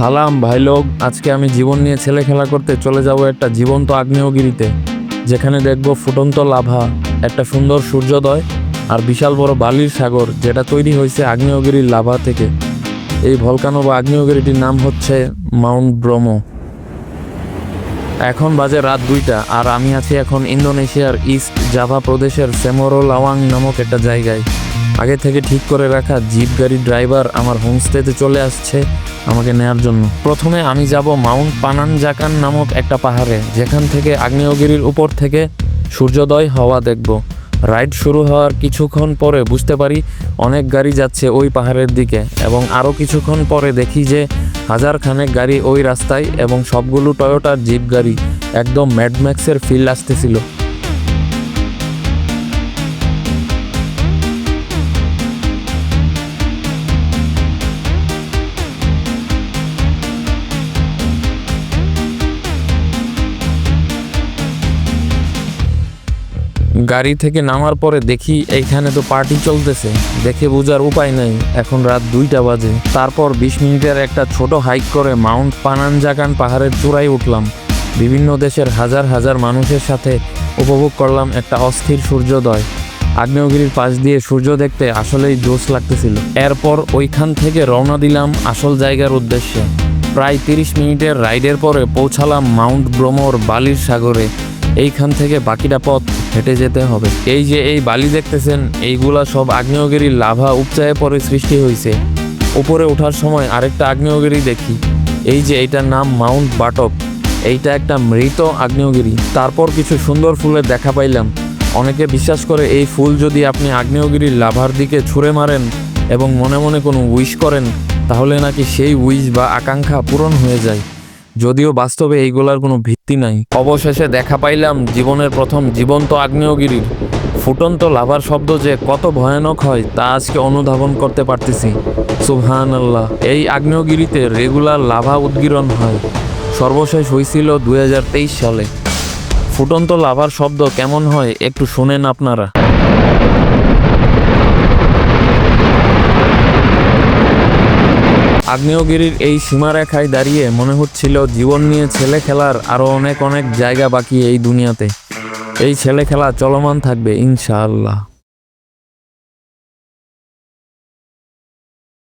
সালাম, ভাই লোক, আজকে আমি জীবন নিয়ে ছেলে খেলা করতে চলে যাব একটা জীবন্ত আগ্নেয়গিরিতে, যেখানে দেখব ফুটন্ত লাভা, একটা সুন্দর সূর্যোদয় আর বিশাল বড় বালির সাগর, যেটা তৈরি হয়েছে আগ্নেয়গিরির লাভা থেকে। এই ভলকানো বা আগ্নেয়গিরিটির নাম হচ্ছে মাউন্ট ব্রোমো। এখন বাজে রাত দুইটা আর আমি আছি এখন ইন্দোনেশিয়ার ইস্ট জাভা প্রদেশের সেমোরো লাওয়াং নামক একটা জায়গায়। আগে থেকে ঠিক করে রাখা জিপ গাড়ির ড্রাইভার আমার হোমস্টেতে চলে আসছে। আমাকে নেয়ার জন্য। প্রথমে আমি যাব মাউন্ট পানানজাকান নামক একটা পাহাড়ে, যেখান থেকে আগ্নেয়গিরির উপর থেকে সূর্যোদয় হওয়া দেখব। রাইড শুরু হওয়ার কিছুক্ষণ পরে বুঝতে পারি অনেক গাড়ি যাচ্ছে ওই পাহাড়ের দিকে, এবং আরও কিছুক্ষণ পরে দেখি যে হাজার খানেক গাড়ি ওই রাস্তায়, এবং সবগুলো টয়োটার জিপ গাড়ি একদম ম্যাডম্যাক্সের ফিল আসতেছিল। গাড়ি থেকে নামার পরে দেখি এইখানে তো পার্টি চলতেছে। দেখে বোঝার উপায় নাই। এখন রাত দুইটা বাজে। তারপর বিশ মিনিটের একটা ছোট হাইক করে মাউন্ট পানানজাকান পাহাড়ের চূড়ায় উঠলাম। বিভিন্ন দেশের হাজার হাজার মানুষের সাথে উপভোগ করলাম একটা অস্থির সূর্যোদয়। আগ্নেয়গিরির পাশ দিয়ে সূর্য দেখতে আসলেই জোশ লাগতেছিল। এরপর ওইখান থেকে রওনা দিলাম আসল জায়গার উদ্দেশ্যে। প্রায় তিরিশ মিনিটের রাইডের পরে পৌঁছালাম মাউন্ট ব্রোমোর বালির সাগরে। এইখান থেকে বাকিটা পথ হেঁটে যেতে হবে। এই যে এই বালি দেখতেছেন, এইগুলা সব আগ্নেয়গিরির লাভা উপচায়ে পরে সৃষ্টি হয়েছে উপরে ওঠার সময় আরেকটা আগ্নেয়গিরি দেখি। এই যে এইটার নাম মাউন্ট বাটপ। এইটা একটা মৃত আগ্নেয়গিরি। তারপর কিছু সুন্দর ফুলের দেখা পাইলাম। অনেকে বিশ্বাস করে এই ফুল যদি আপনি আগ্নেয়গিরির লাভার দিকে ছুঁড়ে মারেন এবং মনে মনে কোনো উইশ করেন, তাহলে নাকি সেই উইশ বা আকাঙ্ক্ষা পূরণ হয়ে যায়। যদিও বাস্তবে এইগুলার কোনো ভিত্তি নাই। অবশেষে দেখা পাইলাম জীবনের প্রথম জীবন্ত আগ্নেয়গিরির। ফুটন্ত লাভার শব্দ যে কত ভয়ানক হয় তা আজকে অনুধাবন করতে পারতেছি। সুবহান আল্লাহ এই আগ্নেয়গিরিতে রেগুলার লাভা উদ্গীরণ হয়। সর্বশেষ হয়েছিল দু হাজার তেইশ সালে। ফুটন্ত লাভার শব্দ কেমন হয় একটু শোনেন আপনারা। আগ্নেয়গিরির এই সীমারেখায় দাঁড়িয়ে মনে হচ্ছিল জীবন নিয়ে ছেলে খেলার আরও অনেক অনেক জায়গা বাকি এই দুনিয়াতে। এই ছেলে খেলা চলমান থাকবে, ইনশাআল্লাহ।